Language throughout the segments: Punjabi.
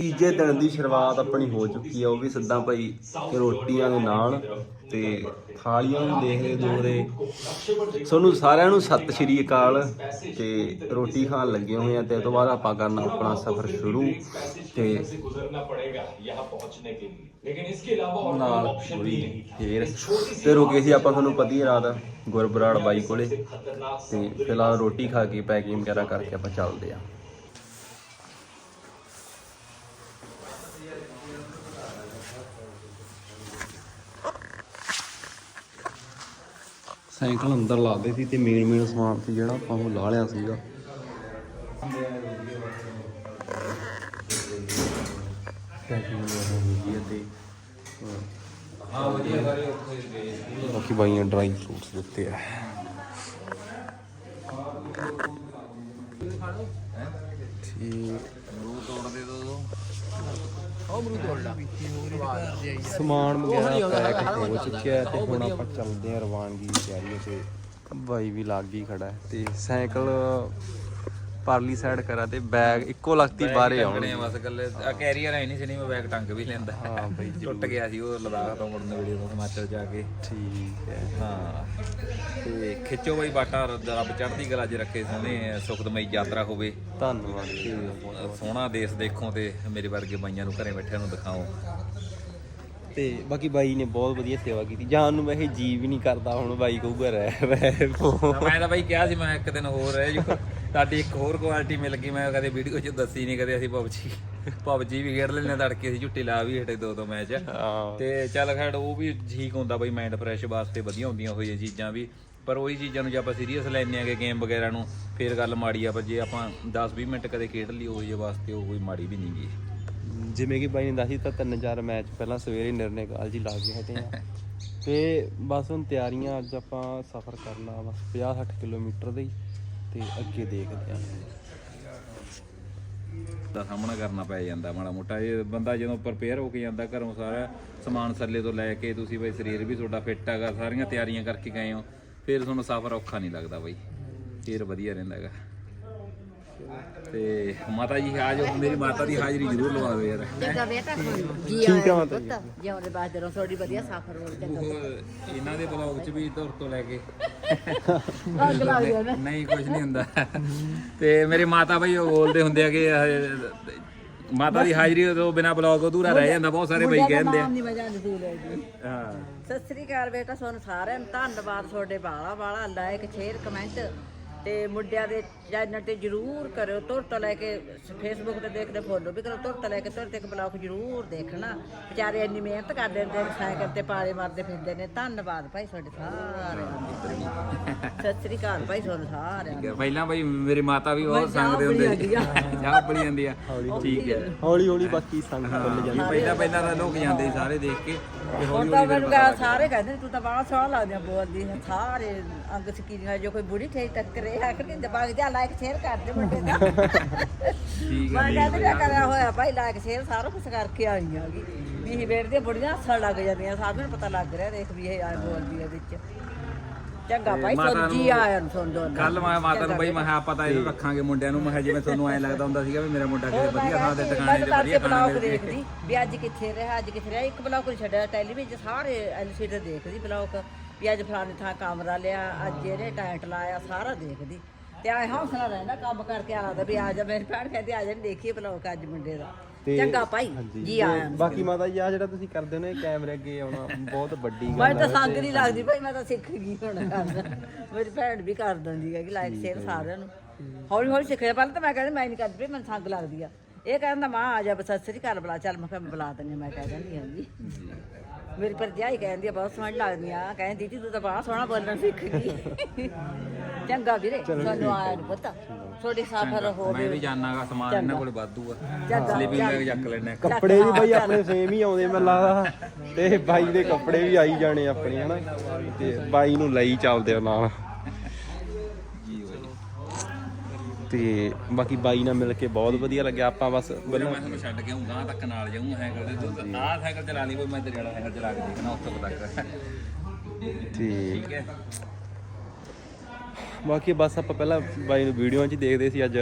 ਤੀਜੇ ਦਿਨ ਦੀ ਸ਼ੁਰੂਆਤ ਆਪਣੀ ਹੋ ਚੁੱਕੀ ਆ, ਉਹ ਵੀ ਸਿੱਧਾ ਭਾਈ ਰੋਟੀਆਂ ਦੇ ਨਾਲ ਤੇ ਥਾਲੀਆਂ ਨੂੰ ਦੇਖਦੇ ਦੋਰੇ ਤੁਹਾਨੂੰ ਸਾਰਿਆਂ ਨੂੰ ਸਤਿ ਸ਼੍ਰੀ ਅਕਾਲ ਤੇ ਰੋਟੀ ਖਾਣ ਲੱਗੇ ਹੋਏ ਆ ਤੇ ਉਸ ਤੋਂ ਬਾਅਦ ਆਪਾਂ ਕਰਨਾ ਆਪਣਾ ਸਫ਼ਰ ਸ਼ੁਰੂ ਤੇ ਗੁਜ਼ਰਨਾ ਫੇਰ ਤੇ ਰੁਕੇ ਸੀ ਆਪਾਂ ਤੁਹਾਨੂੰ ਪਤੀ ਰਾਤ ਗੁਰਬਰਾੜ ਬਾਈ ਕੋਲੇ ਤੇ ਫਿਲਹਾਲ ਰੋਟੀ ਖਾ ਕੇ ਪੈਕਿੰਗ ਵਗੈਰਾ ਕਰਕੇ ਆਪਾਂ ਚੱਲਦੇ ਆ। ਸਾਈਕਲ ਅੰਦਰ ਲਾਦੇ ਸੀ ਤੇ ਮੇਨ ਮੇਨ ਸਮਾਨ ਸੀ ਜਿਹੜਾ ਆਪਾਂ ਉਹ ਲਾ ਲਿਆ ਸੀਗਾ। ਬਾਕੀ ਬਾਈਆਂ ਡਰਾਈ ਫਰੂਟਸ ਦਿੱਤੇ ਆ। ਠੀਕ। ਸਮਾਨ ਵਗੈਰਾ ਪੈਕ ਹੋ ਚੁੱਕਿਆ ਹੈ ਤੇ ਹੁਣ ਆਪਾਂ ਚੱਲਦੇ ਆ ਰਵਾਨਗੀ ਦੀ ਤਿਆਰੀ ਤੇ। ਬਾਈ ਵੀ ਲੱਗ ਹੀ ਖੜਾ ਹੈ ਤੇ ਸਾਈਕਲ ਪਰਲੀ ਸਾਈਡ ਕਰਾ ਤੇ ਬੈਗ ਇੱਕੋ ਲਖਤੀ ਬਾਹਰੇ ਆਉਣੇ ਬਸ ਗੱਲੇ ਆ ਕੈਰੀਅਰ ਹੈ ਨਹੀਂ ਸੀ ਨਹੀਂ ਮੈਂ ਬੈਗ ਟੰਗ ਵੀ ਲੈਂਦਾ। ਹਾਂ ਬਈ ਟੁੱਟ ਗਿਆ ਸੀ ਉਹ ਲਦਾਖ ਤੋਂ ਮੁੜਨ ਵੇਲੇ ਤੋਂ ਹਿਮਾਚਲ ਜਾ ਕੇ। ਠੀਕ ਹੈ। ਹਾਂ। ਤੇ ਖਿੱਚੋ ਬਈ ਬਾਟਾ ਰੱਬ ਚੜ੍ਹਦੀ ਕਲਾ 'ਚ ਰੱਖੇ ਸੋਹਣੇ ਸੁਖਦਮਈ ਯਾਤਰਾ ਹੋਵੇ। ਧੰਨਵਾਦ ਸੋਹਣਾ ਦੇਸ਼ ਦੇਖੋ ਤੇ ਮੇਰੇ ਵਰਗੇ ਬਾਈਆਂ ਨੂੰ ਘਰੇ ਬੈਠਿਆਂ ਨੂੰ ਦਿਖਾਓ। ਤੇ ਬਾਕੀ ਬਾਈ ਨੇ ਬਹੁਤ ਵਧੀਆ ਸੇਵਾ ਕੀਤੀ। ਜਾਨ ਨੂੰ ਵੈਸੇ ਜੀ ਵੀ ਨਹੀਂ ਕਰਦਾ ਹੁਣ ਬਾਈ ਕਹੂਗਾ ਰਹਿ ਰਹਿ। ਮੈਂ ਤਾਂ ਬਾਈ ਕਿਹਾ ਸੀ ਮੈਂ ਇੱਕ ਦਿਨ ਹੋਰ ਰਹਿ ਜੂ ਤੁਹਾਡੀ ਇੱਕ ਹੋਰ ਕੁਆਲਿਟੀ ਮਿਲ ਗਈ ਮੈਂ ਕਦੇ ਵੀਡੀਓ 'ਚ ਦੱਸੀ ਨਹੀਂ ਕਦੇ ਅਸੀਂ ਪਬਜੀ ਪਬਜੀ ਵੀ ਖੇਡ ਲੈਂਦੇ ਤੜਕੇ ਸੀ ਝੁੱਟੀ ਲਾ ਵੀ ਹਟੇ ਦੋ ਦੋ ਮੈਚ ਤੇ ਚੱਲ ਖੈੜ ਉਹ ਵੀ ਠੀਕ ਹੁੰਦਾ ਬਈ ਮਾਈਂਡ ਫਰੈਸ਼ ਵਾਸਤੇ ਵਧੀਆ ਹੁੰਦੀਆਂ ਹੋਈਆਂ ਚੀਜ਼ਾਂ ਵੀ। ਪਰ ਉਹੀ ਚੀਜ਼ਾਂ ਨੂੰ ਜੇ ਆਪਾਂ ਸੀਰੀਅਸ ਲੈਂਦੇ ਆਗੇ ਗੇਮ ਵਗੈਰਾ ਨੂੰ ਫੇਰ ਗੱਲ ਮਾੜੀ ਆ ਪਰ ਜੇ ਆਪਾਂ 10-20 ਮਿੰਟ ਕਦੇ ਖੇਡ ਲਈ ਉਹ ਜੇ ਵਾਸਤੇ ਉਹ ਕੋਈ ਮਾੜੀ ਵੀ ਨਹੀਂ ਗੀ। ਜਿਵੇਂ ਕਿ ਬਾਈ ਨੇ ਦੱਸੀ ਤਾਂ ਤਿੰਨ ਚਾਰ ਮੈਚ ਪਹਿਲਾਂ ਸਵੇਰੇ ਨਿਰਣੇ ਕਾਲ ਜੀ ਲਾ ਕੇ ਹਟੇ ਆ। ਤੇ ਬਸ ਹੁਣ ਤਿਆਰੀਆਂ ਅੱਜ ਆਪਾਂ ਸਫ਼ਰ ਕਰਨਾ ਬਸ 50 60 ਕਿਲੋਮੀਟਰ ਦੇ। ਹੀ ਤੇ ਅੱਗੇ ਦੇਖਦੇ ਆ ਦਾ ਸਾਹਮਣਾ ਕਰਨਾ ਪੈ ਜਾਂਦਾ ਮਾੜਾ ਮੋਟਾ। ਇਹ ਬੰਦਾ ਜਦੋਂ ਪ੍ਰਪੇਅਰ ਹੋ ਕੇ ਜਾਂਦਾ ਘਰੋਂ ਸਾਰਾ ਸਮਾਨ ਸੱਲੇ ਤੋਂ ਲੈ ਕੇ ਤੁਸੀਂ ਬਈ ਸਰੀਰ ਵੀ ਤੁਹਾਡਾ ਫਿੱਟ ਹੈਗਾ ਸਾਰੀਆਂ ਤਿਆਰੀਆਂ ਕਰਕੇ ਗਏ ਹੋ ਫਿਰ ਤੁਹਾਨੂੰ ਸਫ਼ਰ ਔਖਾ ਨਹੀਂ ਲੱਗਦਾ ਬਈ। ਫਿਰ ਵਧੀਆ ਰਹਿੰਦਾ ਹੈਗਾ। ਤੇ ਮਾਤਾ ਜੀ ਆ ਜਾਓ ਮੇਰੀ ਮਾਤਾ ਦੀ ਹਾਜ਼ਰੀ ਜ਼ਰੂਰ ਲਵਾ ਦਿਓ ਯਾਰ। ਚੰਗਾ ਬੇਟਾ ਜੀ ਠੀਕ ਆ ਮਾਤਾ ਜੀ। ਪੁੱਤ। ਜਿਉਂਦੇ ਬਾਅਦ ਜਦੋਂ ਥੋੜੀ ਵਧੀਆ ਸਫ਼ਰ ਹੋ ਉਹ ਇਹਨਾਂ ਦੇ ਬਲੌਗ 'ਚ ਵੀ ਤੁਰ ਤੋਂ ਲੈ ਕੇ। ਅੱਗ ਲੱਗ ਨਹੀਂ ਕੁਝ ਨਹੀਂ ਹੁੰਦਾ। ਤੇ ਮੇਰੇ ਮਾਤਾ ਬਈ ਉਹ ਬੋਲਦੇ ਹੁੰਦੇ ਆ ਕਿ ਇਹ, ਮਾਤਾ ਦੀ ਹਾਜ਼ਰੀ ਤੋਂ ਬਿਨਾ ਬਲੌਗ ਅਧੂਰਾ ਰਹਿ ਜਾਂਦਾ ਬਹੁਤ ਸਾਰੇ ਬਈ ਕਹਿੰਦੇ ਆ। ਨਹੀਂ ਜੀ ਹਾਂ। ਸਤਿ ਸ੍ਰੀ ਅਕਾਲ ਬੇਟਾ ਤੁਹਾਨੂੰ ਸਾਰਿਆਂ ਨੂੰ ਧੰਨਵਾਦ ਤੁਹਾਡੇ ਬਾਲਾ ਬਾਲਾ ਲਾਇਕ ਸ਼ੇਅਰ ਕਮੈਂਟ ਤੇ ਮੁੰਡਿਆਂ ਦੇ ਚੈਨਲ ਤੇ ਜਰੂਰ ਕਰਿਓ ਤੁਰ ਤੋਂ ਲੈ ਕੇ ਫੇਸਬੁੱਕ ਤੇ ਦੇਖਦੇ ਫੋਲੋ ਵੀ ਕਰੋ ਤੁਰ ਤੋਂ ਲੈ ਕੇ ਤੁਰ ਤੱਕ ਬਲੌਗ ਜਰੂਰ ਦੇਖਣਾ। ਵਿਚਾਰੇ ਇੰਨੀ ਮਿਹਨਤ ਕਰਦੇ ਨੇ ਸਾਈਕਲ ਤੇ ਪਾਰੇ ਮਾਰਦੇ ਫਿਰਦੇ ਨੇ। ਧੰਨਵਾਦ ਭਾਈ ਤੁਹਾਡੇ ਸਾਰਿਆਂ ਦਾ। ਸਤਿ ਸ੍ਰੀ ਅਕਾਲ ਭਾਈ ਤੁਹਾਨੂੰ ਸਾਰਿਆਂ ਪਹਿਲਾਂ ਬਈ ਮੇਰੀ ਮਾਤਾ ਵੀ ਬਹੁਤ ਸੰਗਦੇ ਹੁੰਦੇ ਜਾਂਦੀ ਚਾਹ ਬੜੀ ਜਾਂਦੀ ਆ। ਠੀਕ ਹੈ। ਹੌਲੀ ਹੌਲੀ ਬਾਕੀ ਸੰਗ ਪਹਿਲਾਂ ਪਹਿਲਾਂ ਤਾਂ ਲੋਕ ਜਾਂਦੇ ਸੀ ਸਾਰੇ ਦੇਖ ਕੇ। ਹੁਣ ਤਾਂ ਹੌਲੀ ਫਿਰ ਮੈਨੂੰ ਕਿਹਾ ਸਾਰੇ ਕਹਿੰਦੇ ਨੇ, ਤੂੰ ਤਾਂ ਬਾਹਲਾ ਸੋਹਣਾ ਲੱਗਦਾ ਬੋਲਦੀ ਹੈ ਸਾਰੇ ਅੰਗ ਸਕੀਰੀਆਂ ਜੋ ਕੋਈ ਬੁੜੀ ਠੇ ਟੱਕਰੇ ਜਾ ਲਾਇਕ ਸ਼ੇਅਰ ਕਰ ਦੇ ਮੁੰਡੇ ਦਾ। ਠੀਕ ਮੈਂ ਹੈ ਕਹਿੰਦੀ ਮੈਂ ਕਰਿਆ ਹੋਇਆ ਭਾਈ ਲਾਇਕ ਸ਼ੇਅਰ ਸਾਰਾ ਕੁਝ ਕਰਕੇ ਆਈ ਆਗੀ ਵੀ ਇਹ ਵੇੜ ਦੀਆਂ ਬੁੜੀਆਂ ਹੱਸਣ ਲੱਗ ਜਾਂਦੀਆਂ ਸਾਰਿਆਂ ਨੂੰ ਪਤਾ ਲੱਗ ਰਿਹਾ ਦੇਖ ਵੀ ਇਹ ਆ ਬੋਲਦੀ ਹੈ ਵਿੱਚ। ਚੰਗਾ ਭਾਈ ਮਾਤਾ ਨੂੰ- ਆਇਆਂ ਨੂੰ ਸੁਣ ਦੋ ਕੱਲ ਮੈਂ ਮਾਤਾ ਨੂੰ ਬਈ ਮੈਂ ਕਿਹਾ ਆਪਾਂ ਤਾਂ ਇਹਨੂੰ ਰੱਖਾਂਗੇ ਮੁੰਡਿਆਂ ਨੂੰ ਮੈਂ ਕਿਹਾ ਜਿਵੇਂ ਤੁਹਾਨੂੰ ਐ ਲੱਗਦਾ ਹੁੰਦਾ ਸੀਗਾ ਵੀ ਮੇਰਾ ਮੁੰਡਾ ਕਿਸੇ ਵਧੀਆ ਥਾਂ ਤੇ ਟਿਕਾਣੇ ਤੇ ਵਧੀਆ ਖਾਣਾ ਬਲੌਗ ਮਿਲ ਜੇ ਦੇਖਦੀ ਵੀ ਅੱਜ ਕਿੱਥੇ ਰਿਹਾ ਅੱਜ ਕਿੱਥੇ ਰਿਹਾ। ਇੱਕ ਬਲੌਗ ਨਹੀਂ ਛੱਡਿਆ ਟੈਲੀਵਿਜ਼ਨ ਸਾਰੇ ਐਲਸੀਡੀ ਦੇਖਦੀ ਬਲੌਗ ਵੀ ਅੱਜ ਫਲਾਣੇ ਥਾਂ ਕਮਰਾ ਲਿਆ ਅੱਜ ਇਹਨੇ ਟੈਂਟ ਲਾਇਆ ਸਾਰਾ ਦੇਖਦੀ। ਤੇ ਐ ਹੌਸਲਾ ਰਹਿੰਦਾ ਕੰਮ ਕਰਕੇ ਆਦਾ ਵੀ ਆ ਜਾ ਮੇਰੀ ਭੈਣ ਕਹਿੰਦੀ ਆ ਜਾ ਦੇਖੀਏ ਬਲੌਗ ਅੱਜ ਮੁੰਡੇ ਦਾ। ਚੰਗਾ ਭਾਈ ਜੀ ਆਇਆਂ ਨੂੰ। ਬਾਕੀ ਮਾਤਾ ਜੀ ਆ ਜਿਹੜਾ ਤੁਸੀਂ ਕਰਦੇ ਹੋ ਨਾ ਇਹ ਕੈਮਰੇ ਅੱਗੇ ਆਉਣਾ ਬਹੁਤ ਵੱਡੀ ਮੈਂ ਗੱਲ ਤਾਂ ਹੈ ਸੰਗ ਨਹੀਂ ਲੱਗਦੀ ਭਾਈ ਮੈਂ ਤਾਂ ਸਿੱਖ ਗਈ ਹੁਣ ਕਰਦਾ ਮੇਰੀ ਭੈਣ ਵੀ ਕਰ ਦਿੰਦੀ ਹੈ ਕਿ ਲਾਈਕ ਸ਼ੇਅਰ ਸਾਰਿਆਂ ਨੂੰ। ਹੌਲੀ ਹੌਲੀ ਸਿੱਖਿਆ ਪਹਿਲਾਂ ਤਾਂ ਮੈਂ ਕਹਿੰਦੀ ਮੈਂ ਨਹੀਂ ਕਰਦੀ ਭਾਈ ਮੈਨੂੰ ਸੰਗ ਲੱਗਦੀ ਆ। ਇਹ ਕਹਿੰਦਾ ਮਾਂ ਆ ਜਾ ਬਸ ਸਤਿ ਸ੍ਰੀ ਅਕਾਲ ਬੁਲਾ ਚੱਲ ਮੈਂ ਕਿਹਾ ਮੈਂ ਬੁਲਾ ਦਿੰਦੀ ਹਾਂ, ਮੈਂ ਕਹਿ ਦਿੰਦੀ ਹਾਂ ਜੀ। ਮੇਰੀ ਭਰਜਾਈ ਕਹਿੰਦੀ ਆ ਬਹੁਤ ਸੋਹਣੀ ਲੱਗਦੀ ਆ। ਕਹਿੰਦੀ ਦੀਦੀ ਤੂੰ ਤਾਂ ਬੜਾ ਸੋਹਣਾ ਬੋਲਣਾ ਸਿੱਖ ਗਈ। ਚੰਗਾ ਵੀਰੇ ਤੁਹਾਨੂੰ ਆਇਆ ਨੂੰ ਪਤਾ। ਤੁਹਾਡੀ ਸਫਰ ਮੈਂ ਹੋਵੇ ਵੀ ਜਾਣਾਗਾ ਸਮਾਨ ਇਹਨਾਂ ਕੋਲ ਵਾਧੂ ਆ। ਚੰਗਾ, ਸਲੀਪਿੰਗ ਬੈਗ ਚੱਕ ਲੈਣੇ ਕੱਪੜੇ ਵੀ ਬਾਈ ਆਪਣੇ ਸੇਮ ਹੀ ਆਉਂਦੇ ਮੈਨੂੰ ਲੱਗਦਾ। ਤੇ ਬਾਈ ਦੇ ਕੱਪੜੇ ਵੀ ਆਈ ਜਾਣੇ ਆਪਣੇ ਹਨਾ। ਤੇ ਬਾਈ ਨੂੰ ਲਈ ਚੱਲਦੇ ਆ ਨਾਲ ਜੀ ਬਾਈ ਤੇ ਬਾਕੀ ਬਾਈ ਨਾਲ ਮਿਲ ਕੇ ਬਹੁਤ ਵਧੀਆ ਲੱਗਿਆ। ਆਪਾਂ ਬਸ ਪਹਿਲਾਂ ਮੈਂ ਤੁਹਾਨੂੰ ਛੱਡ ਕੇ ਆਉਂਗਾ ਤੱਕ ਨਾਲ ਜਾਊਂ ਸਾਈਕਲ ਤੇ ਤੂੰ ਆਹ ਸਾਈਕਲ ਚਲਾ ਲਈ ਕੋਈ ਮੈਂ ਤੇਰੇ ਵਾਲਾ ਸਾਈਕਲ ਚਲਾ ਕੇ ਦੇਖਣਾ ਉੱਥੋਂ ਤੱਕ। ਤੇ ਠੀਕ ਹੈ। ਬਾਕੀ ਬਸ ਆਪਾਂ ਪਹਿਲਾਂ ਬਾਈ ਨੂੰ ਵੀਡੀਓ 'ਚ ਦੇਖਦੇ ਸੀ ਅੱਜ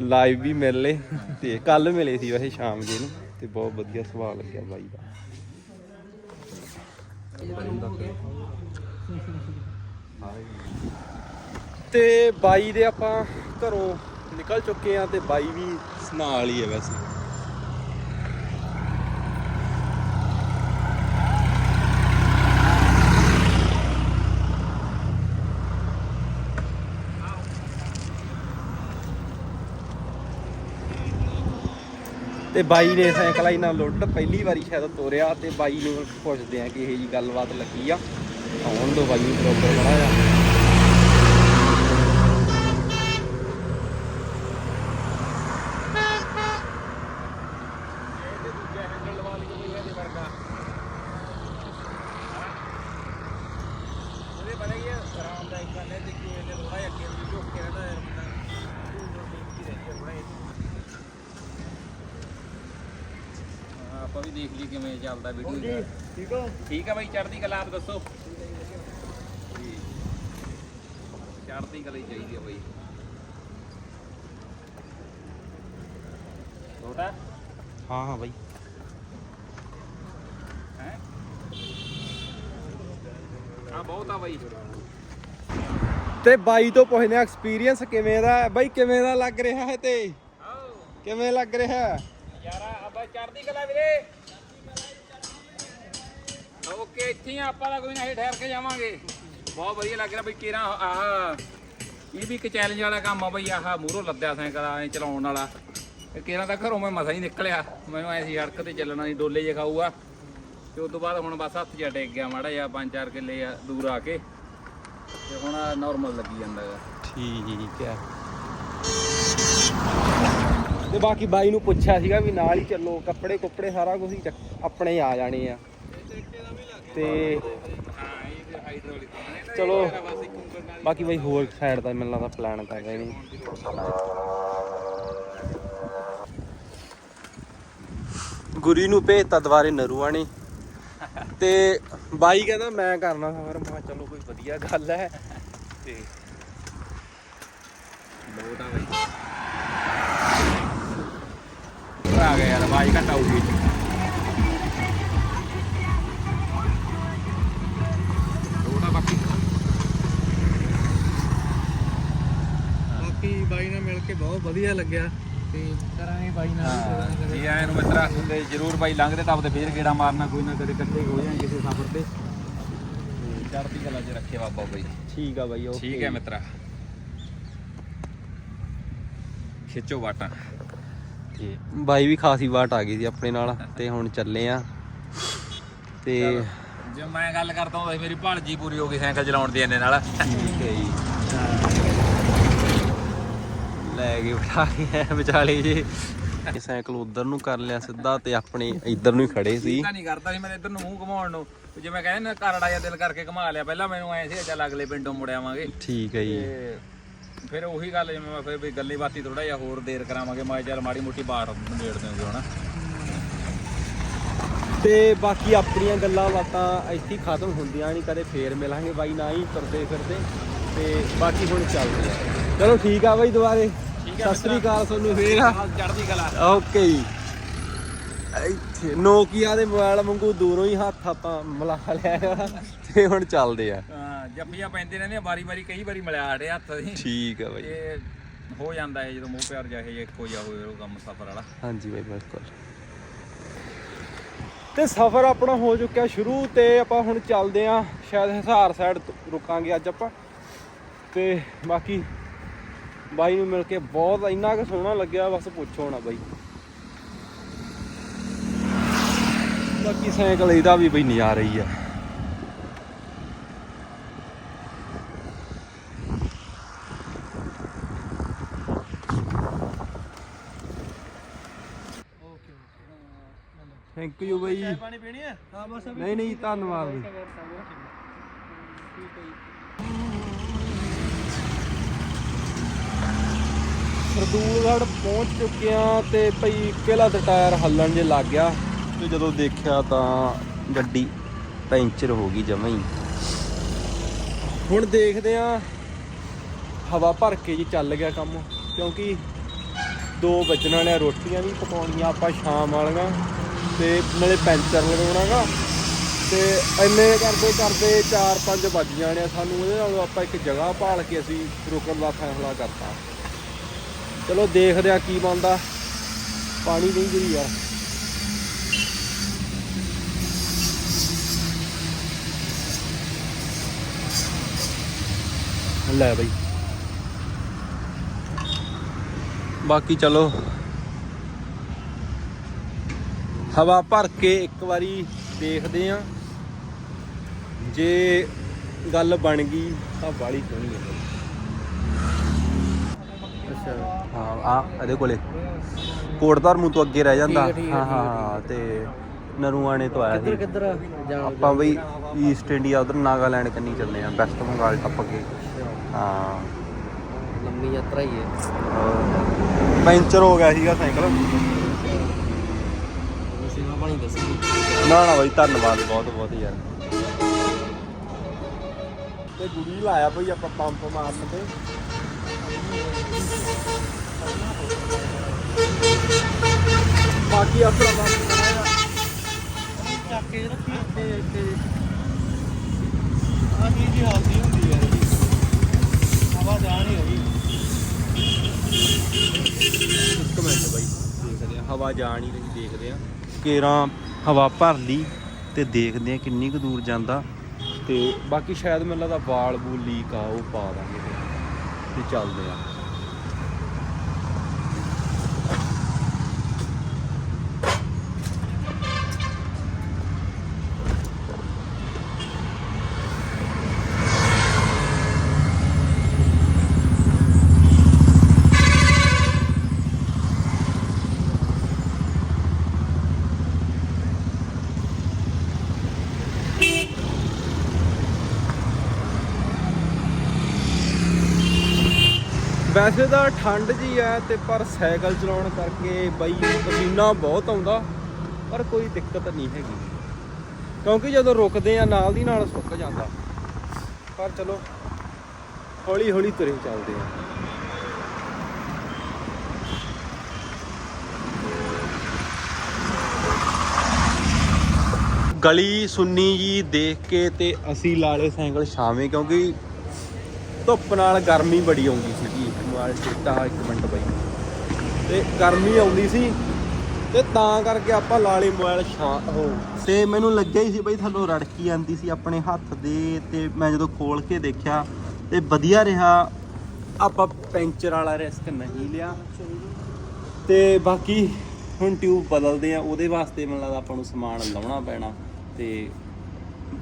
ਲਾਈਵ ਵੀ ਮਿਲ ਲਏ ਤੇ ਕੱਲ ਮਿਲੇ ਸੀ ਵੈਸੇ ਸ਼ਾਮ ਜੇ ਨੂੰ ਤੇ ਬਹੁਤ ਵਧੀਆ ਸੁਭਾਅ ਲੱਗਿਆ ਬਾਈ ਦਾ। ਤੇ ਬਾਈ ਦੇ ਆਪਾਂ ਘਰੋਂ ਨਿਕਲ ਚੁੱਕੇ ਆ ਤੇ ਬਾਈ ਵੀ ਨਾਲ ਹੀ ਹੈ ਵੈਸੇ। ਤੇ ਬਾਈ ਨੇ ਸਾਈਕਲ ਆਈ ਨਾਲ ਲੁੱਟ, ਪਹਿਲੀ ਵਾਰੀ ਸ਼ਾਇਦ ਤੋਰਿਆ ਤੇ ਬਾਈ ਨੂੰ ਪੁੱਛਦੇ ਆ ਕਿ ਇਹ ਜੀ ਗੱਲਬਾਤ ਲੱਗੀ ਆ। ਆਉਣ ਦੋ ਬਾਈ ਨੂੰ ਪ੍ਰੋਪਰ ਬੜਾ ਆ ਉਹਦੇ ਪਤਾ ਕੀ ਆਰਾਮਦਾਇਕ ਗੱਲ ਹੈ ਤੇ ਕਿ ਇਹਨੇ ਥੋੜਾ ਜਿਹਾ ਅੱਗੇ ਨੂੰ ਝੁੱਕ ਕੇ ਰਹਿੰਦਾ ਯਾਰ ਬੰਦਾ ਹਾਂ, ਆਪਾਂ ਵੀ ਦੇਖ ਲਈ ਕਿਵੇਂ ਚੱਲਦਾ ਵੀਡੀਓ ਠੀਕ ਹੋ? ਠੀਕ ਆ ਬਾਈ ਚੜ੍ਹਦੀ ਕਲਾ ਆਪ ਦੱਸੋ। ਚੜ੍ਹਦੀ ਕਲਾ ਹੀ ਚਾਹੀਦੀ ਆ ਬਾਈ। ਛੋਟਾ? ਹਾਂ ਹਾਂ ਬਾਈ। ਹੈ? ਬਹੁਤ ਆ ਬਾਈ। ਤੇ ਬਾਈ ਤੋਂ ਪੁੱਛਦੇ ਆ ਐਕਸਪੀਰੀਅੰਸ ਕਿਵੇਂ ਦਾ ਹੈ? ਬਾਈ ਕਿਵੇਂ ਦਾ ਲੱਗ ਰਿਹਾ ਹੈ ਤੇ? ਕਿਵੇਂ ਲੱਗ ਰਿਹਾ ਹੈ? ਯਾਰਾ ਆਪਾਂ ਚੜ੍ਹਦੀ ਕਲਾ ਵੀਰੇ। ਓਕੇ ਇੱਥੇ ਹੀ ਆਪਾਂ ਤਾਂ ਕੋਈ ਨਾ ਇਹ ਠਹਿਰ ਕੇ ਜਾਵਾਂਗੇ। ਬਹੁਤ ਵਧੀਆ ਲੱਗ ਰਿਹਾ ਬਈ ਕੇਰਾ ਆਹ ਇਹ ਵੀ ਇੱਕ ਚੈਲੰਜ ਵਾਲਾ ਕੰਮ ਆ ਬਈ ਆਹ ਮੂਹਰੋਂ ਲੱਦਿਆ ਸਾਈਕਲ ਐ ਚਲਾਉਣ ਵਾਲਾ। ਇਹ ਕੇਰਾ ਤਾਂ ਘਰੋਂ ਮੈਂ ਮਸਾ ਹੀ ਨਿਕਲਿਆ। ਮੈਨੂੰ ਐ ਸੀ ਸੜਕ ਤੇ ਚੱਲਣਾ ਨਹੀਂ ਡੋਲੇ ਜੇ ਖਾਊਗਾ। ਤੇ ਉਸ ਤੋਂ ਬਾਅਦ ਹੁਣ ਬਸ ਹੱਥ ਜਿਹਾ ਡਿੱਗ ਗਿਆ ਮਾੜਾ ਜਿਹਾ 5-4 ਕਿੱਲੇ ਆ ਦੂਰ ਆ ਕੇ। ਤੇ ਹੁਣ ਨਾਰਮਲ ਲੱਗੀ ਜਾਂਦਾ ਗਾ। ਠੀਕ ਹੈ ਤੇ ਬਾਕੀ ਬਾਈ ਨੂੰ ਪੁੱਛਿਆ ਸੀਗਾ ਵੀ ਨਾਲ ਹੀ ਚੱਲੋ ਕੱਪੜੇ ਕੁੱਪੜੇ ਸਾਰਾ ਕੁਝ ਹੀ ਆਪਣੇ ਹੀ ਆ ਜਾਣੇ ਆ। ਤੇ ਚਲੋ, ਬਾਕੀ ਬਾਈ ਹੋਰ ਸਾਈਡ ਦਾ ਮੈਨੂੰ ਲੱਗਦਾ ਪਲਾਨ ਕਰ ਰਹੇ ਗੁਰੀ ਨੂੰ ਭੇਜਤਾ ਦੁਬਾਰੇ ਨਰੂਆ ਨੇ। ਤੇ ਬਾਈ ਕਹਿੰਦਾ, ਮੈਂ ਕਰਨਾ ਸਫਰ। ਮੈਂ ਕਿਹਾ, ਚਲੋ ਕੋਈ ਵਧੀਆ ਗੱਲ ਹੈ। ਤੇ ਲੋਟ ਬਾਈ। ਆ ਗਿਆ ਯਾਰ, ਆਵਾਜ਼ ਘੱਟ ਕੇ ਬਹੁਤ ਵਧੀਆ ਲੱਗਿਆ ਤੇ ਕਰਾਂਗੇ ਬਾਈ ਨਾਲ ਜੀ ਆਇਆਂ ਨੂੰ ਮਿੱਤਰਾ ਤੇ ਜਰੂਰ ਬਾਈ ਲੰਘਦੇ ਤਾਂ ਆਪਦੇ ਫੇਰ ਗੇੜਾ ਮਾਰਨਾ ਕੋਈ ਨਾ ਕਦੇ ਇਕੱਠੇ ਹੋ ਜਾਣ ਕਿਸੇ ਸਫ਼ਰ ਤੇ। ਤੇ ਚੜ੍ਹਦੀ ਕਲਾ 'ਚ ਰੱਖੇ ਬਾਬਾ ਬਾਈ। ਠੀਕ ਆ ਬਾਈ ਓਕੇ। ਠੀਕ ਹੈ ਮਿੱਤਰਾ। ਖਿੱਚੋ ਬਾਟਾਂ ਤੇ ਬਾਈ ਵੀ ਖਾਸੀ ਵਾਟ ਆ ਗਈ ਸੀ ਆਪਣੇ ਨਾਲ ਤੇ ਹੁਣ ਚੱਲੇ ਆ। ਤੇ ਜੇ ਮੈਂ ਗੱਲ ਕਰਦਾ ਹੁੰਦਾ ਸੀ ਮੇਰੀ ਭਾਲਜੀ ਪੂਰੀ ਹੋ ਗਈ ਸਾਈਕਲ ਚਲਾਉਣ ਦੀ ਇਹਨੇ ਨਾਲ। ਠੀਕ ਹੈ ਜੀ। ਲੈ ਕੇ ਬਿਠਾ ਕੇ ਐਂ ਵਿਚਾਲੇ ਜੇ। ਇਹ ਸਾਈਕਲ ਉਧਰ ਨੂੰ ਕਰ ਲਿਆ ਸਿੱਧਾ ਤੇ ਆਪਣੇ ਇੱਧਰ ਨੂੰ ਹੀ ਖੜੇ ਸੀ। ਨਹੀਂ ਕਰਦਾ ਸੀ ਮੈਂ ਇੱਧਰ ਨੂੰ ਮੂੰਹ ਘੁਮਾਉਣ ਨੂੰ। ਜਿਵੇਂ ਕਹਿੰਦੇ ਨਾ ਕਰੜਾ ਜਿਹਾ ਦਿਲ ਕਰਕੇ ਘੁਮਾ ਲਿਆ ਪਹਿਲਾਂ ਮੈਨੂੰ ਐ ਸੀ ਚੱਲ ਅਗਲੇ ਪਿੰਡੋਂ ਮੁੜ ਆਵਾਂਗੇ। ਠੀਕ ਹੈ ਜੀ। ਫਿਰ ਉਹੀ ਗੱਲ ਜਿਵੇਂ ਮੈਂ ਫਿਰ ਵੀ ਗੱਲੀ ਬਾਤੀ ਥੋੜਾ ਜਿਹਾ ਹੋਰ ਦੇਰ ਕਰਾਵਾਂਗੇ ਮੈਂ ਚੱਲ ਮਾੜੀ ਮੋਟੀ ਬਾਟ ਨਿਬੇੜ ਦਿਆਂਗੇ ਹੁਣ। ਤੇ ਬਾਕੀ ਆਪਣੀਆਂ ਗੱਲਾਂ ਬਾਤਾਂ ਇੱਥੇ ਖਤਮ ਹੁੰਦੀਆਂ ਨਹੀਂ ਕਦੇ ਫੇਰ ਮਿਲਾਂਗੇ ਬਾਈ ਨਾ ਹੀ ਤੁਰਦੇ ਫਿਰਦੇ। ਤੇ ਬਾਕੀ ਹੁਣ ਚੱਲਦੇ ਆ। ਚਲੋ ਠੀਕ ਆ ਬਾਈ ਦੁਬਾਰੇ। ਸਤਿ ਸ੍ਰੀ ਅਕਾਲ ਤੁਹਾਨੂੰ ਫੇਰ। ਚੜਦੀ ਕਲਾ। ਓਕੇ ਜੀ। ਇੱਥੇ ਨੋਕੀਆ ਦੇ ਮੋਬਾਈਲ ਵਾਂਗੂ ਦੂਰੋਂ ਹੀ ਹੱਥ ਆਪਾਂ ਮਿਲਾ ਲਿਆ ਤੇ ਹੁਣ ਚੱਲਦੇ ਆ। ਹਾਂ ਜੱਫੀਆਂ ਪੈਂਦੇ ਰਹਿੰਦੀਆਂ ਵਾਰੀ ਵਾਰੀ ਕਈ ਵਾਰੀ ਮਿਲਿਆ ਸਾਡੇ ਹੱਥ ਦੀ ਠੀਕ ਆ ਬਾਈ। ਇਹ ਹੋ ਜਾਂਦਾ ਹੈ ਜਦੋਂ ਮੂੰਹ ਪਿਆਰ ਜਾਹੇ ਜੇ ਇੱਕੋ ਜਿਹਾ ਹੋਵੇ ਉਹ ਕੰਮ ਸਫਰ ਵਾਲਾ। ਹਾਂਜੀ ਬਾਈ ਬਿਲਕੁਲ। ਤੇ ਸਫ਼ਰ ਆਪਣਾ ਹੋ ਚੁੱਕਿਆ ਸ਼ੁਰੂ ਤੇ ਆਪਾਂ ਹੁਣ ਚੱਲਦੇ ਆ। ਸ਼ਾਇਦ ਹਿਸਾਰ ਸਾਈਡ ਰੁਕਾਂਗੇ ਅੱਜ ਆਪਾਂ। ਤੇ ਬਾਕੀ ਬਾਈ ਨੂੰ ਮਿਲ ਕੇ ਬਹੁਤ ਇੰਨਾ ਕੁ ਸੋਹਣਾ ਲੱਗਿਆ ਬਸ ਪੁੱਛੋ ਨਾ ਬਾਈ। ਬਾਕੀ ਸਾਈਕਲ ਇਹਦਾ ਵੀ ਬਈ ਨਜ਼ਾਰਾ ਹੀ ਆ। ਥੈਂਕ ਯੂ ਬਾਈ। ਪਾਣੀ ਪੀਣੀ ਆ? ਹਾਂ ਬਸ ਨਹੀਂ ਨਹੀਂ ਧੰਨਵਾਦ। ਬਈ ਸਰਦੂਲਗੜ੍ਹ ਪਹੁੰਚ ਚੁੱਕੇ ਆ ਤੇ ਭਈ ਪਹਿਲਾ ਤੇ ਟਾਇਰ ਹੱਲਣ ਜੇ ਲੱਗ ਗਿਆ। ਤੇ ਜਦੋਂ ਦੇਖਿਆ ਤਾਂ ਗੱਡੀ ਪੈਂਚਰ ਹੋ ਗਈ ਜਮਾਂ ਹੀ। ਹੁਣ ਦੇਖਦੇ ਆ ਹਵਾ ਭਰ ਕੇ ਜੀ ਚੱਲ ਗਿਆ ਕੰਮ ਕਿਉਂਕਿ 2 ਵੱਜਣ ਵਾਲੇ ਰੋਟੀਆਂ ਵੀ ਪਕਾਉਣੀਆਂ ਆਪਾਂ ਸ਼ਾਮ ਵਾਲੀਆਂ ਤੇ ਨਾਲੇ ਪੈਂਚਰ ਲਗਾਉਣਾਗਾ। ਤੇ ਇੰਨੇ ਕਰਦੇ ਕਰਦੇ 4-5 ਵੱਜ ਜਾਣੇ ਸਾਨੂੰ ਉਹਦੇ ਨਾਲ ਆਪਾਂ ਇੱਕ ਜਗ੍ਹਾ ਭਾਲ ਕੇ ਅਸੀਂ ਰੁਕਣ ਦਾ ਫੈਸਲਾ ਕਰਤਾ। ਚਲੋ ਦੇਖਦੇ ਆ ਕੀ ਬਣਦਾ। ਪਾਣੀ ਨਹੀਂ ਗਈ ਯਾਰ। ਲੈ ਬਈ। ਬਾਕੀ ਚਲੋ। ਹਵਾ ਭਰ ਕੇ ਇੱਕ ਵਾਰੀ ਦੇਖਦੇ ਆ। ਜੇ ਗੱਲ ਬਣ ਗਈ, ਤਾਂ ਬਾਲੀ ਸੋਹਣੀ ਹੈ ਅੱਛਾ। ਹਾਂ ਆ ਇਹਦੇ ਕੋਲੇ। ਕੋਟ ਧਰਮੂ ਤੋਂ ਅੱਗੇ ਰਹਿ ਜਾਂਦਾ। ਠੀਕ ਹੈ, ਠੀਕ ਹੈ, ਹਾਂ ਹਾਂ ਹਾਂ, ਤੇ ਨਰੂਆਣੇ ਤੋਂ ਆਇਆ ਸੀ। ਕਿੱਧਰ ਜਾਣ ਆਪਾਂ ਬਈ ਈਸਟ ਇੰਡੀਆ ਉਧਰ ਨਾਗਾਲੈਂਡ ਕੰਨੀ ਚੱਲੇ ਆ ਵੈਸਟ ਬੰਗਾਲ ਟੱਪ ਕੇ ਹਾਂ। ਲੰਮੀ ਯਾਤਰਾ ਹੀ ਹੈ। ਪੈਂਚਰ ਹੋ ਗਿਆ ਸੀਗਾ ਸਾਈਕਲ। ਸੇਵਾ ਪਾਣੀ ਦੱਸੀ। ਨਾ ਨਾ ਬਾਈ ਧੰਨਵਾਦ ਬਹੁਤ ਬਹੁਤ ਯਾਰ। ਤੇ ਗੁੜੀ ਲਾਇਆ ਬਈ ਆਪਾਂ ਪੰਪ ਮਾਰਨ ਤੇ। ਬਾਕੀ ਆਪਣਾ ਪੰਪ ਬਣਾਇਆ ਚੱਕ ਕੇ ਰੱਖੀ ਇੱਥੇ। ਆ ਹੁੰਦੀ ਹੈ ਹਵਾ ਜਾ ਨਹੀਂ ਰਹੀ। ਇੱਕ ਮਿੰਟ ਬਾਈ ਦੇਖਦੇ ਆ ਹਵਾ ਜਾ ਨਹੀਂ ਰਹੀ ਦੇਖਦੇ ਆ ਕੇਰਾਂ ਹਵਾ ਭਰ ਲਈ ਤੇ ਦੇਖਦੇ ਆ ਕਿੰਨੀ ਕੁ ਦੂਰ ਜਾਂਦਾ। ਤੇ ਬਾਕੀ ਸ਼ਾਇਦ ਮੈਨੂੰ ਲੱਗਦਾ ਵਾਲ ਬੂਲ ਲੀਕ ਆ ਉਹ ਪਾ ਦਾਂਗੇ ਫਿਰ। ਤੇ ਚੱਲਦੇ ਵੈਸੇ ਤਾਂ ਠੰਡ ਜੀ ਆ ਤੇ ਪਰ ਸਾਈਕਲ ਚਲਾਉਣ ਕਰਕੇ ਬਈ ਪਸੀਨਾ ਬਹੁਤ ਆਉਂਦਾ, ਪਰ ਕੋਈ ਦਿੱਕਤ ਨਹੀਂ ਹੈਗੀ। ਕਿਉਂਕਿ ਜਦੋਂ ਰੁਕਦੇ ਆ, ਨਾਲ ਦੀ ਨਾਲ ਸੁੱਕ ਜਾਂਦਾ। ਪਰ ਚਲੋ ਹੌਲੀ ਹੌਲੀ ਤੁਰੇ ਚੱਲਦੇ ਆ। ਗਲੀ ਸੁੰਨੀ ਜੀ ਦੇਖ ਕੇ ਤੇ ਅਸੀਂ ਲਾਲੇ ਸਾਈਕਲ ਛਾਵੇਂ, ਕਿਉਂਕਿ ਧੁੱਪ ਨਾਲ ਗਰਮੀ ਬੜੀ ਆਉਂਦੀ ਸੀਗੀ। ਮੋਬਾਈਲ ਚੇਤਾ ਇੱਕ ਮਿੰਟ ਬਈ। ਤੇ ਗਰਮੀ ਆਉਂਦੀ ਸੀ ਤੇ ਤਾਂ ਕਰਕੇ ਆਪਾਂ ਲਾਲੇ ਮੋਬਾਈਲ ਛਾਂ ਹੋ। ਤੇ ਮੈਨੂੰ ਲੱਗਿਆ ਹੀ ਸੀ ਬਈ ਥੱਲੋਂ ਰੜਕੀ ਆਂਦੀ ਸੀ ਆਪਣੇ ਹੱਥ ਦੇ ਤੇ ਮੈਂ ਜਦੋਂ ਖੋਲ ਕੇ ਦੇਖਿਆ ਤੇ ਵਧੀਆ ਰਿਹਾ। ਆਪਾਂ ਪੈਂਚਰ ਵਾਲਾ ਰਿਸਕ ਨਹੀਂ ਲਿਆ। ਤੇ ਬਾਕੀ ਹੁਣ ਟਿਊਬ ਬਦਲਦੇ ਆ, ਉਹਦੇ ਵਾਸਤੇ ਮੈਨੂੰ ਲੱਗਦਾ ਆਪਾਂ ਨੂੰ ਸਮਾਨ ਲਾਉਣਾ ਪੈਣਾ ਤੇ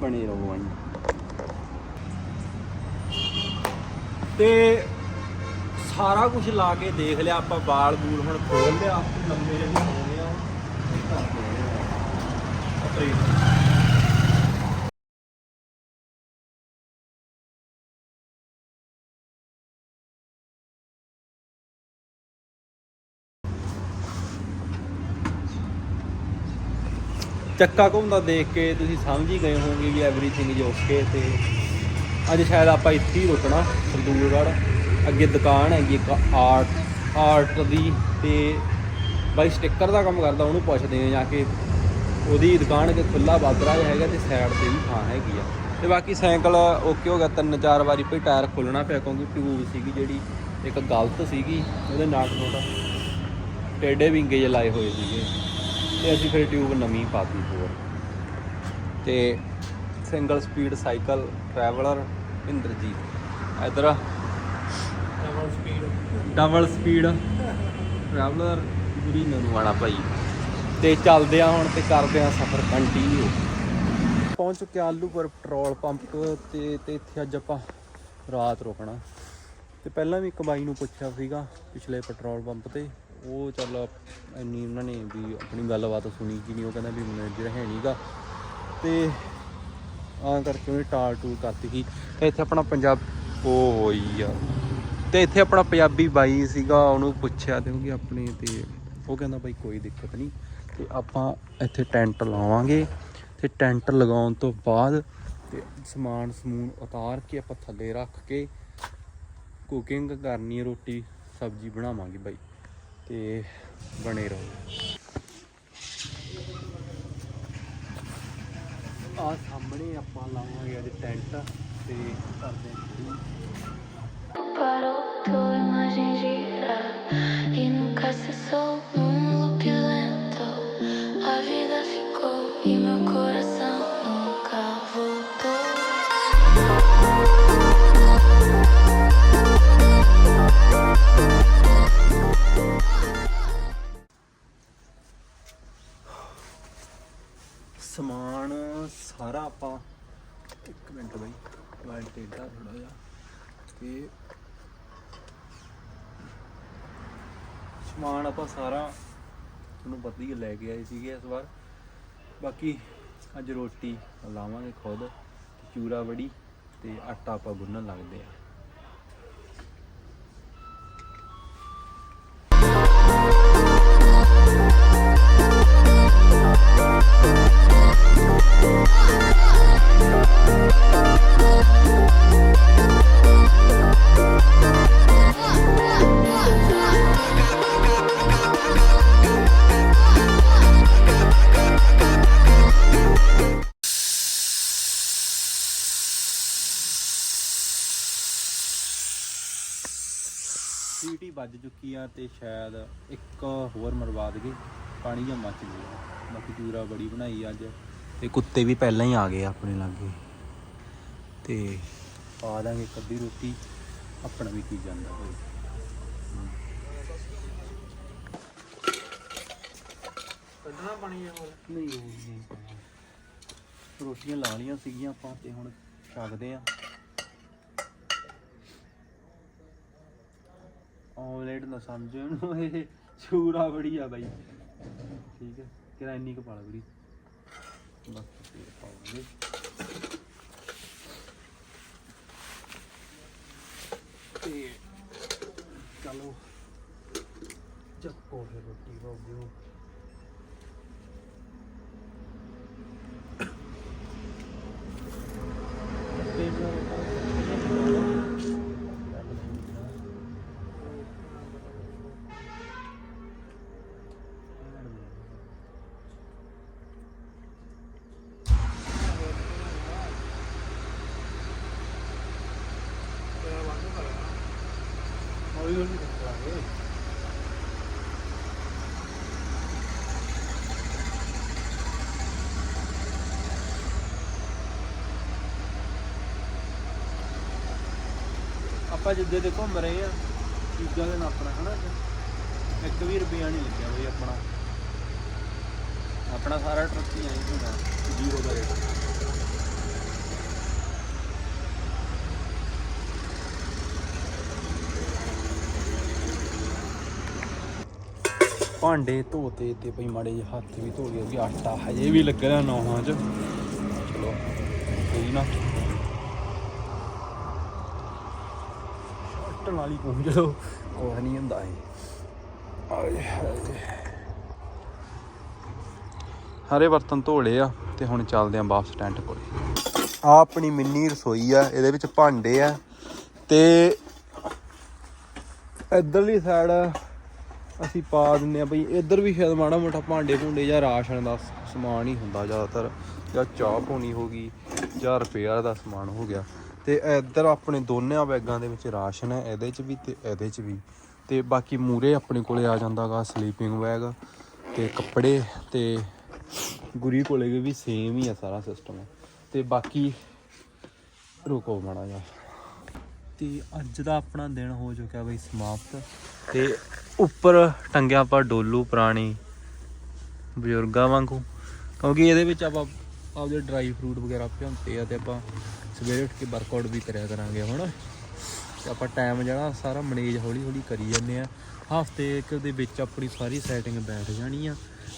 ਬਣੇ ਰਹੋ ਆਈ ਤੇ ਸਾਰਾ ਕੁਝ ਲਾ ਕੇ ਦੇਖ ਲਿਆ, ਆਪਾਂ ਬਾਲ ਬੂਲ ਹੁਣ ਖੋਲ ਲਿਆ। ਲੰਮੇ ਜਿਹੇ ਹੋ ਆ। ਆਪਰੇਟ ਚੱਕਾ ਘੁੰਮਦਾ ਦੇਖ ਕੇ, ਤੁਸੀਂ ਸਮਝ ਹੀ ਗਏ ਹੋਵੋਗੇ ਵੀ ਐਵਰੀਥਿੰਗ ਇਜ਼ ਓਕੇ ਤੇ। ਅੱਜ ਸ਼ਾਇਦ ਆਪਾਂ ਇੱਥੇ ਹੀ ਰੁਕਣਾ ਸਰਦੂਲਗੜ੍ਹ ਅੱਗੇ ਦੁਕਾਨ ਹੈਗੀ ਇੱਕ ਆਰਟ ਆਰਟ ਦੀ ਤੇ ਬਾਈ ਸਟicker ਦਾ ਕੰਮ ਕਰਦਾ, ਉਹਨੂੰ ਪੁੱਛਦੇ ਆ ਜਾ ਕੇ। ਉਹਦੀ ਦੁਕਾਨ ਕਿ ਖੁੱਲਾ ਬਾਦਰਾ ਜਿਹਾ ਹੈਗਾ ਤੇ ਸਾਈਡ ਤੇ ਵੀ ਥਾਂ ਹੈਗੀ ਆ। ਤੇ ਬਾਕੀ ਸਾਈਕਲ ਓਕੇ ਹੋ ਗਿਆ, ਤਿੰਨ ਚਾਰ ਵਾਰੀ ਭਈ ਟਾਇਰ ਖੋਲਣਾ ਪਿਆ ਕਿਉਂਕਿ ਟਿਊਬ ਸੀਗੀ ਜਿਹੜੀ, ਇੱਕ ਗਲਤ ਸੀਗੀ, ਉਹਦੇ ਨਾਟ ਨੋਟ ਟੇਡੇ ਵਿੰਗੇ ਜਿਹੇ ਲਾਏ ਹੋਏ ਸੀਗੇ। ਤੇ ਅਸੀਂ ਫਿਰ ਟਿਊਬ ਨਵੀਂ ਪਾਤੀ ਹੋਰ। ਤੇ single speed cycle traveller Inderjit. ਇਧਰ ਡਬਲ ਡਬਲ ਸਪੀਡ। ਟਰੈਵਲਰ ਨੂੰ ਨਨਵਾਣਾ ਭਾਈ। ਤੇ ਚੱਲਦੇ ਆ ਹੁਣ ਤੇ ਕਰਦੇ ਆ ਸਫ਼ਰ ਕੰਟੀਨਿਊ ਪਹੁੰਚ ਚੁੱਕੇ ਆਲੂਪੁਰ ਪੈਟਰੋਲ ਪੰਪ ਤੇ ਤੇ ਇੱਥੇ ਅੱਜ ਆਪਾਂ ਰਾਤ ਰੁਕਣਾ। ਤੇ ਪਹਿਲਾਂ ਵੀ ਇੱਕ ਬਾਈ ਨੂੰ ਪੁੱਛਿਆ ਸੀਗਾ ਪਿਛਲੇ ਪੈਟਰੋਲ ਪੰਪ ਤੇ। ਉਹ ਚੱਲ ਇੰਨੀ ਉਹਨਾਂ ਨੇ ਵੀ ਆਪਣੀ ਗੱਲਬਾਤ ਸੁਣੀ ਕਿ ਨਹੀਂ, ਉਹ ਕਹਿੰਦਾ ਵੀ ਮੈਨੇਜਰ ਹੈ ਨਹੀਂਗਾ ਤੇ ਆ ਕਰਕੇ ਉਹਨੇ ਟਾਲ ਟੂਲ ਕਰਤੀ ਸੀ। ਤੇ ਇੱਥੇ ਆਪਣਾ ਪੰਜਾਬ ਉਹ ਹੋਈ ਆ। ਤੇ ਇੱਥੇ ਆਪਣਾ ਪੰਜਾਬੀ ਬਾਈ ਸੀਗਾ, ਉਹਨੂੰ ਪੁੱਛਿਆ ਕਿਉਂਕਿ ਆਪਣੇ ਤੇ ਉਹ ਕਹਿੰਦਾ ਬਾਈ ਕੋਈ ਦਿੱਕਤ ਨਹੀਂ ਤੇ ਆਪਾਂ ਇੱਥੇ ਟੈਂਟ ਲਾਵਾਂਗੇ ਤੇ ਟੈਂਟ ਲਗਾਉਣ ਤੋਂ ਬਾਅਦ ਤੇ ਸਮਾਨ ਸਮੂਨ ਉਤਾਰ ਕੇ ਆਪਾਂ ਥੱਲੇ ਰੱਖ ਕੇ ਕੁਕਿੰਗ ਕਰਨੀ ਹੈ ਰੋਟੀ, ਸਬਜ਼ੀ ਬਣਾਵਾਂਗੇ ਬਾਈ ਤੇ ਬਣੇ ਰਹੋ। ਆ ਸਾਹਮਣੇ ਆਪਾਂ ਲਾਵਾਂਗੇ ਅੱਜ ਟੈਂਟ ਤੇ ਕਰਦੇ ਹਾਂ ਸਮਾਨ ਸਾਰਾ ਆਪਾਂ ਇੱਕ ਮਿੰਟ ਬਾਈ ਮੋਬਾਈਲ ਟੇਡਾ ਥੋੜਾ ਜਿਹਾ ਤੇ ਸਮਾਨ ਆਪਾਂ ਸਾਰਾ ਤੁਹਾਨੂੰ ਪਤਾ ਹੀ ਲੈ ਕੇ ਆਏ ਸੀਗੇ ਇਸ ਵਾਰ। ਬਾਕੀ ਅੱਜ ਰੋਟੀ ਲਾਵਾਂਗੇ ਖੁਦ ਚੂਰਾ ਵੜੀ ਤੇ ਆਟਾ ਆਪਾਂ ਗੁੰਨਣ ਲੱਗਦੇ ਆ ਵੱਜ ਚੁੱਕੀ ਆ ਤੇ ਸ਼ਾਇਦ ਇੱਕ ਹੋਰ ਮਰਵਾ ਦਗੇ ਪਾਣੀ ਜਾਂ ਮੱਚ ਗਿਆ ਬਾਕੀ ਚੂਰਾ ਬੜੀ ਬਣਾਈ ਅੱਜ। ਤੇ ਕੁੱਤੇ ਵੀ ਪਹਿਲਾਂ ਹੀ ਆ ਗਏ ਆਪਣੇ ਲਾਗੇ। ਤੇ ਪਾ ਦਾਂਗੇ ਅੱਧੀ ਰੋਟੀ। ਆਪਣਾ ਵੀ ਕੀ ਜਾਂਦਾ ਹੋਏ ਕੱਢਣਾ ਪਾਣੀ ਆ ਹੋਰ? ਨਹੀਂ। ਰੋਟੀਆਂ ਲਾ ਲਈਆਂ ਸੀਗੀਆਂ ਆਪਾਂ ਤੇ ਹੁਣ ਛਕਦੇ ਆ। ਆਮਲੇਟ ਨਾ ਸਮਝੋ ਇਹਨੂੰ ਇਹ ਚੂਰਾ ਬੜੀ ਆ ਬਾਈ। ਠੀਕ ਹੈ ਕਿਰਾ ਇੰਨੀ ਕੁ ਪਾਲਾ ਬੜੀ। ਬਸ ਫਿਰ ਪਾਵਾਂਗੇ ਤੇ ਚਲੋ, ਚੱਕੋ ਫਿਰ ਰੋਟੀ ਬਾਬੂ ਹੌਲੀ ਹੌਲੀ ਰੱਖਾਂਗੇ ਆਪਾਂ ਜਿੱਦੇ ਦੇ ਘੁੰਮ ਰਹੇ ਆ, ਚੀਜ਼ਾਂ ਦੇ ਨਾਪਣਾ ਹਨਾ? ਇੱਕ ਵੀ ਰੁਪਿਆ ਨਹੀਂ ਲੱਗਿਆ ਬਈ ਆਪਣਾ। ਆਪਣਾ ਸਾਰਾ ਟਰੱਕ ਹੀ ਆਈ ਹੁੰਦਾ ਜ਼ੀਰੋ ਦਾ ਰੇਟ ਭਾਂਡੇ ਧੋਤੇ ਤੇ ਭਈ ਮਾੜੇ ਜਿਹੇ ਹੱਥ ਵੀ ਧੋ ਲਏ ਆਟਾ ਹਜੇ ਵੀ ਲੱਗਣਾ ਨੌਹਾਂ 'ਚ। ਚਲੋ, ਕੋਈ ਨਾ। ਛੱਟਣ ਵਾਲੀ ਪਹੁੰਚ ਲੋ ਕੁਛ ਨਹੀਂ ਹੁੰਦਾ ਇਹ। ਆਏ ਸਾਰੇ ਬਰਤਨ ਧੋ ਲਏ ਆ ਤੇ ਹੁਣ ਚੱਲਦੇ ਆਂ ਵਾਪਸ ਟੈਂਟ ਕੋਲੇ। ਆ ਆਪਣੀ ਮਿੰਨੀ ਰਸੋਈ ਆ ਇਹਦੇ ਵਿੱਚ ਭਾਂਡੇ ਆ ਤੇ ਇਧਰਲੀ ਸਾਈਡ ਅਸੀਂ ਪਾ ਦਿੰਨੇ ਆ ਬਈ ਇੱਧਰ ਵੀ ਸ਼ਾਇਦ ਮਾੜਾ ਮੋਟਾ ਭਾਂਡੇ ਭੁੰਡੇ ਜਾਂ ਰਾਸ਼ਨ ਦਾ ਸਮਾਨ ਹੀ ਹੁੰਦਾ ਜ਼ਿਆਦਾਤਰ ਜਾਂ ਚਾਹ ਪਾਉਣੀ ਹੋ ਗਈ ਜਾਂ ਰਿਪੇਅਰ ਦਾ ਸਮਾਨ ਹੋ ਗਿਆ। ਤੇ ਇੱਧਰ ਆਪਣੇ ਦੋਨਿਆਂ ਬੈਗਾਂ ਦੇ ਵਿੱਚ ਰਾਸ਼ਨ ਹੈ, ਇਹਦੇ 'ਚ ਵੀ ਤੇ ਇਹਦੇ 'ਚ ਵੀ। ਤੇ ਬਾਕੀ ਮੂਰੇ ਆਪਣੇ ਕੋਲੇ ਆ ਜਾਂਦਾਗਾ ਸਲੀਪਿੰਗ ਬੈਗ ਤੇ ਕੱਪੜੇ ਤੇ ਗੁਰੀ ਕੋਲੇ ਵੀ ਸੇਮ ਹੀ ਆ ਸਾਰਾ ਸਿਸਟਮ ਤੇ ਬਾਕੀ ਰੁਕੋ ਮਾੜਾ ਜਿਹਾ। ਤੇ ਅੱਜ ਦਾ ਆਪਣਾ ਦਿਨ ਹੋ ਚੁੱਕਿਆ ਬਈ ਸਮਾਪਤ। ਤੇ ਉੱਪਰ ਟੰਗਿਆ ਆਪਾਂ ਡੋਲੂ ਪੁਰਾਣੀ ਬਜ਼ੁਰਗਾਂ ਵਾਂਗੂ। ਕਿਉਂਕਿ ਇਹਦੇ ਵਿੱਚ ਆਪਾਂ ਆਪਦੇ ਡਰਾਈ ਫਰੂਟ ਵਗੈਰਾ ਭਿਉਂਤੇ ਆ ਤੇ ਆਪਾਂ ਸਵੇਰੇ ਉੱਠ ਕੇ ਵਰਕਆਊਟ ਵੀ ਕਰਿਆ ਕਰਾਂਗੇ ਹੁਣ। ਤੇ ਆਪਾਂ ਟਾਈਮ ਜਿਹੜਾ ਸਾਰਾ ਮੈਨੇਜ ਹੌਲੀ ਹੌਲੀ ਕਰੀ ਜਾਂਦੇ ਆ ਹਫ਼ਤੇ ਇੱਕ ਦੇ ਵਿੱਚ ਆਪਣੀ ਸਾਰੀ ਸੈਟਿੰਗ ਬੈਠ ਜਾਣੀ ਆ।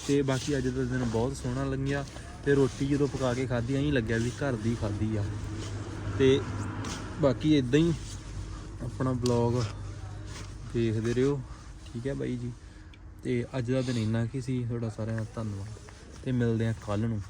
ਤੇ ਬਾਕੀ ਅੱਜ ਦਾ ਦਿਨ ਬਹੁਤ ਸੋਹਣਾ ਲੱਗਿਆ ਤੇ ਰੋਟੀ ਜਦੋਂ ਪਕਾ ਕੇ ਖਾਧੀ, ਐਂ ਲੱਗਿਆ ਵੀ ਘਰ ਦੀ ਖਾਧੀ ਆ। ਤੇ ਬਾਕੀ ਇਦਾਂ ਹੀ ਆਪਣਾ ਬਲੌਗ ਦੇਖਦੇ ਰਹੋ। ਠੀਕ ਹੈ ਬਾਈ ਜੀ। ਤੇ ਅੱਜ ਦਾ ਦਿਨ ਇੰਨਾ ਕੀ ਸੀ। ਤੁਹਾਡਾ ਸਾਰਿਆਂ ਦਾ ਧੰਨਵਾਦ। ਤੇ ਮਿਲਦੇ ਆ ਕੱਲ ਨੂੰ।